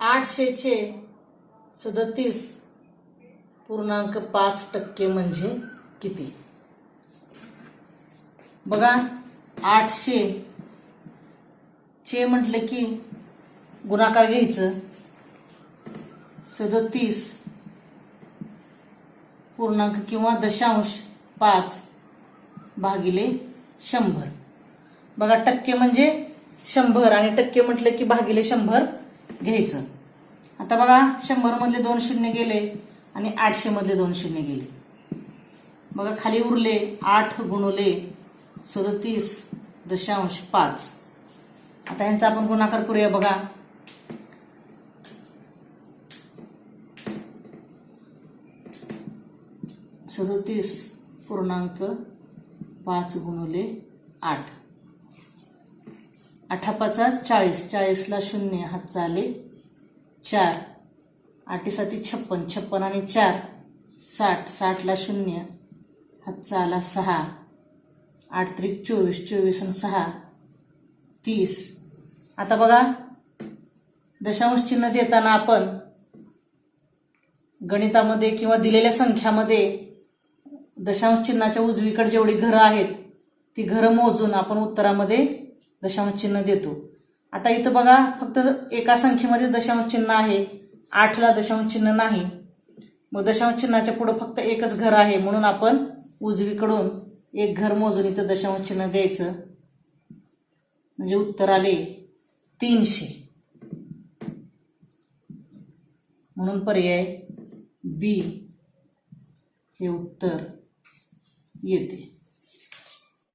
आठशेचे सदतीस पूर्णांक पाच टक्के म्हणजे किती? बघा आठशे चे म्हटलं की गुणाकार घ्यायचं. सदतीस पूर्णांक किंवा दशांश पाच भागिले शंभर. बघा टक्के म्हणजे शंभर आणि टक्के म्हटलं की भागिले शंभर घ्यायचं. आता बघा शंभर मधले दोन शून्य गेले आणि आठशे मधले दोन शून्य गेले. बघा खाली उरले आठ गुणवले सदतीस दशांश पाच. आता यांचा आपण गुणाकार करूया बघा. सदतीस पूर्णांक पाच गुणवले आठ. आठापाचा चाळीस चाळीसला शून्य हातचा आले चार. आठीसाठी छप्पन छप्पन आणि चार. साठ साठला शून्य हातचा आला सहा. आठ त्रिक चोवीस चोवीस आणि सहा. तीस. आता बघा दशांश चिन्ह देताना आपण गणितामध्ये किंवा दिलेल्या संख्यामध्ये दशांश चिन्हाच्या उजवीकडे जेवढी घरं आहेत ती घरं मोजून आपण उत्तरामध्ये दशांश चिन्ह देतो. आता इथं बघा फक्त एका संख्येमध्ये दशांश चिन्ह आहे. आठला दशांश चिन्ह नाही. मग दशांश चिन्हाच्या पुढे फक्त एकच घर आहे म्हणून आपण उजवीकडून एक घर मोजून इथं दशांश चिन्ह द्यायचं. म्हणजे उत्तर आले तीनशे. म्हणून पर्याय बी हे उत्तर येते.